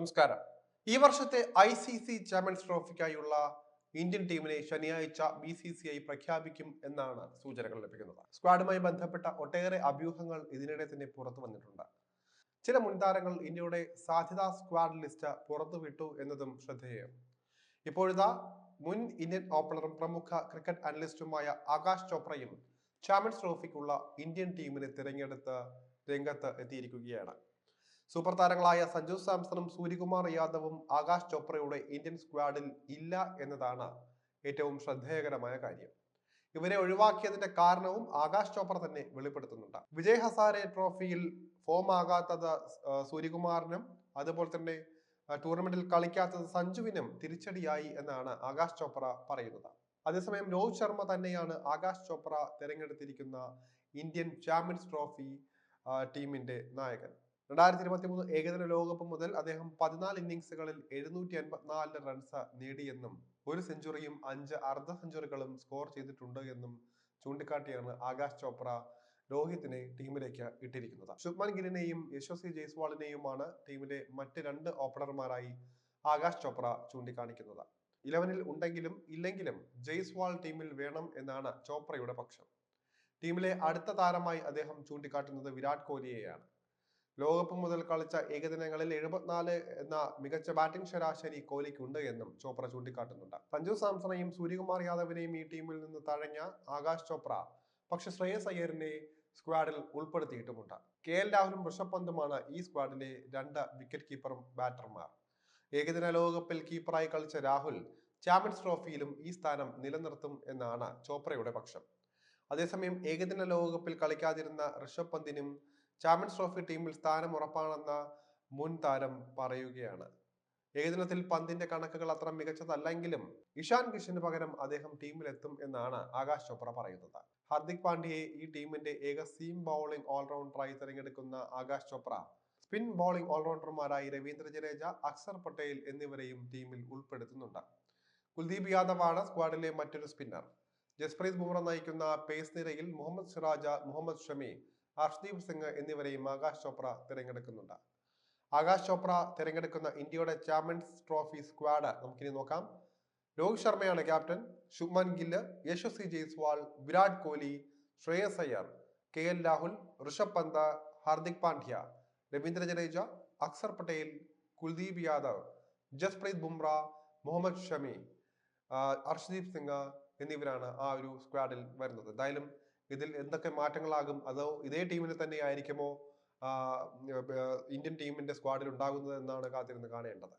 നമസ്കാരം. ഈ വർഷത്തെ ഐ സി സി ചാമ്പ്യൻസ് ട്രോഫിക്കായുള്ള ഇന്ത്യൻ ടീമിനെ ശനിയാഴ്ച ബി സി സി ഐ പ്രഖ്യാപിക്കും എന്നാണ് സൂചനകൾ ലഭിക്കുന്നത്. സ്ക്വാഡുമായി ബന്ധപ്പെട്ട ഒട്ടേറെ അഭ്യൂഹങ്ങൾ ഇതിനിടെ തന്നെ പുറത്തു വന്നിട്ടുണ്ട്. ചില മുൻതാരങ്ങൾ ഇന്ത്യയുടെ സാധ്യതാ സ്ക്വാഡ് ലിസ്റ്റ് പുറത്തുവിട്ടു എന്നതും ശ്രദ്ധേയം. ഇപ്പോഴത്തെ മുൻ ഇന്ത്യൻ ഓപ്പണറും പ്രമുഖ ക്രിക്കറ്റ് അനലിസ്റ്റുമായ ആകാശ് ചോപ്രയും ചാമ്പ്യൻസ് ട്രോഫിക്കുള്ള ഇന്ത്യൻ ടീമിനെ തിരഞ്ഞെടുത്ത് രംഗത്ത് എത്തിയിരിക്കുകയാണ്. സൂപ്പർ താരങ്ങളായ സഞ്ജു സാംസണും സൂര്യകുമാർ യാദവും ആകാശ് ചോപ്രയുടെ ഇന്ത്യൻ സ്ക്വാഡിൽ ഇല്ല എന്നതാണ് ഏറ്റവും ശ്രദ്ധേയകരമായ കാര്യം. ഇവരെ ഒഴിവാക്കിയതിന്റെ കാരണവും ആകാശ് ചോപ്ര തന്നെ വെളിപ്പെടുത്തുന്നുണ്ട്. വിജയ് ഹസാരെ ട്രോഫിയിൽ ഫോം ആകാത്തത് സൂര്യകുമാറിനും അതുപോലെ തന്നെ ടൂർണമെന്റിൽ കളിക്കാത്തത് സഞ്ജുവിനും തിരിച്ചടിയായി എന്നാണ് ആകാശ് ചോപ്ര പറയുന്നത്. അതേസമയം രോഹിത് ശർമ്മ തന്നെയാണ് ആകാശ് ചോപ്ര തിരഞ്ഞെടുത്തിരിക്കുന്ന ഇന്ത്യൻ ചാമ്പ്യൻസ് ട്രോഫി ടീമിന്റെ നായകൻ. രണ്ടായിരത്തി ഇരുപത്തി മൂന്ന് ഏകദിന ലോകകപ്പ് മുതൽ അദ്ദേഹം പതിനാല് ഇന്നിംഗ്സുകളിൽ എഴുന്നൂറ്റി എൺപത്തിനാല് റൺസ് നേടിയെന്നും ഒരു സെഞ്ചുറിയും അഞ്ച് അർദ്ധ സെഞ്ചുറികളും സ്കോർ ചെയ്തിട്ടുണ്ട് എന്നും ചൂണ്ടിക്കാട്ടിയാണ് ആകാശ് ചോപ്ര രോഹിത്തിനെ ടീമിലേക്ക് ഇട്ടിരിക്കുന്നത്. ശുഭ്മാൻ ഗിലിനെയും യശസ്വി ജയ്സ്വാളിനെയുമാണ് ടീമിലെ മറ്റ് രണ്ട് ഓപ്പണർമാരായി ആകാശ് ചോപ്ര ചൂണ്ടിക്കാണിക്കുന്നത്. ഇലവനിൽ ഉണ്ടെങ്കിലും ഇല്ലെങ്കിലും ജയ്സ്വാൾ ടീമിൽ വേണം എന്നാണ് ചോപ്രയുടെ പക്ഷം. ടീമിലെ അടുത്ത താരമായി അദ്ദേഹം ചൂണ്ടിക്കാട്ടുന്നത് വിരാട് കോഹ്ലിയെയാണ്. ലോകകപ്പ് മുതൽ കളിച്ച ഏകദിനങ്ങളിൽ എഴുപത്തിനാല് എന്ന മികച്ച ബാറ്റിംഗ് ശരാശരി കോഹ്ലിക്കുണ്ട് എന്നും ചോപ്ര ചൂണ്ടിക്കാട്ടുന്നുണ്ട്. സഞ്ജു സാംസണെയും സൂര്യകുമാർ യാദവിനെയും ഈ ടീമിൽ നിന്ന് തഴഞ്ഞ ആകാശ് ചോപ്ര പക്ഷെ ശ്രേയസ് അയ്യറിനെ സ്ക്വാഡിൽ ഉൾപ്പെടുത്തിയിട്ടുമുണ്ട്. കെ എൽ രാഹുലും ഋഷഭ് പന്തുമാണ് ഈ സ്ക്വാഡിലെ രണ്ട് വിക്കറ്റ് കീപ്പറും ബാറ്റർമാർ. ഏകദിന ലോകകപ്പിൽ കീപ്പറായി കളിച്ച രാഹുൽ ചാമ്പ്യൻസ് ട്രോഫിയിലും ഈ സ്ഥാനം നിലനിർത്തും എന്നാണ് ചോപ്രയുടെ പക്ഷം. അതേസമയം ഏകദിന ലോകകപ്പിൽ കളിക്കാതിരുന്ന ഋഷഭ് പന്തിനും ചാമ്പ്യൻസ് ട്രോഫി ടീമിൽ സ്ഥാനം ഉറപ്പാണെന്ന മുൻ താരം പറയുകയാണ്. ഏകദിനത്തിൽ പന്തിന്റെ കണക്കുകൾ അത്ര മികച്ചതല്ലെങ്കിലും ഇഷാൻ കിഷന് പകരം അദ്ദേഹം ടീമിലെത്തും എന്നാണ് ആകാശ് ചോപ്ര പറയുന്നത്. ഹാർദിക് പാണ്ഡ്യയെ ഈ ടീമിന്റെ ഏക സീം ബൗളിംഗ് ഓൾറൗണ്ടറായി തിരഞ്ഞെടുക്കുന്ന ആകാശ് ചോപ്ര സ്പിൻ ബൗളിംഗ് ഓൾറൗണ്ടർമാരായി രവീന്ദ്ര ജഡേജ അക്സർ പട്ടേൽ എന്നിവരെയും ടീമിൽ ഉൾപ്പെടുത്തുന്നുണ്ട്. കുൽദീപ് യാദവ് ആണ് സ്ക്വാഡിലെ മറ്റൊരു സ്പിന്നർ ജസ്പ്രീത് ബുംറ നയിക്കുന്ന പേസ് നിരയിൽ മുഹമ്മദ് സിറാജ മുഹമ്മദ് ഷമി ഹർഷ്ദീപ് സിംഗ് എന്നിവരെയും ആകാശ് ചോപ്ര തിരഞ്ഞെടുക്കുന്നുണ്ട്. ആകാശ് ചോപ്ര തിരഞ്ഞെടുക്കുന്ന ഇന്ത്യയുടെ ചാമ്പ്യൻസ് ട്രോഫി സ്ക്വാഡ് നമുക്കിനി നോക്കാം. രോഹിത് ശർമ്മയാണ് captain. Shubman Gill Yashasvi Jaiswal Virat Kohli Shreyas Iyer K L Rahul Rishabh Pant Hardik Pandya Ravindra Jadeja Axar Patel Kuldeep Yadav Jasprit Bumrah Muhammad Shami Arshdeep Singh എന്നിവരാണ് ആ ഒരു സ്ക്വാഡിൽ വരുന്നത്. എന്തായാലും ഇതിൽ എന്തൊക്കെ മാറ്റങ്ങളാകും? അതോ ഇതേ ടീമിനെ തന്നെ ആയിരിക്കുമോ ഇന്ത്യൻ ടീമിന്റെ സ്ക്വാഡിൽ ഉണ്ടാകുന്നത് എന്നാണ് കാത്തിരുന്ന് കാണേണ്ടത്.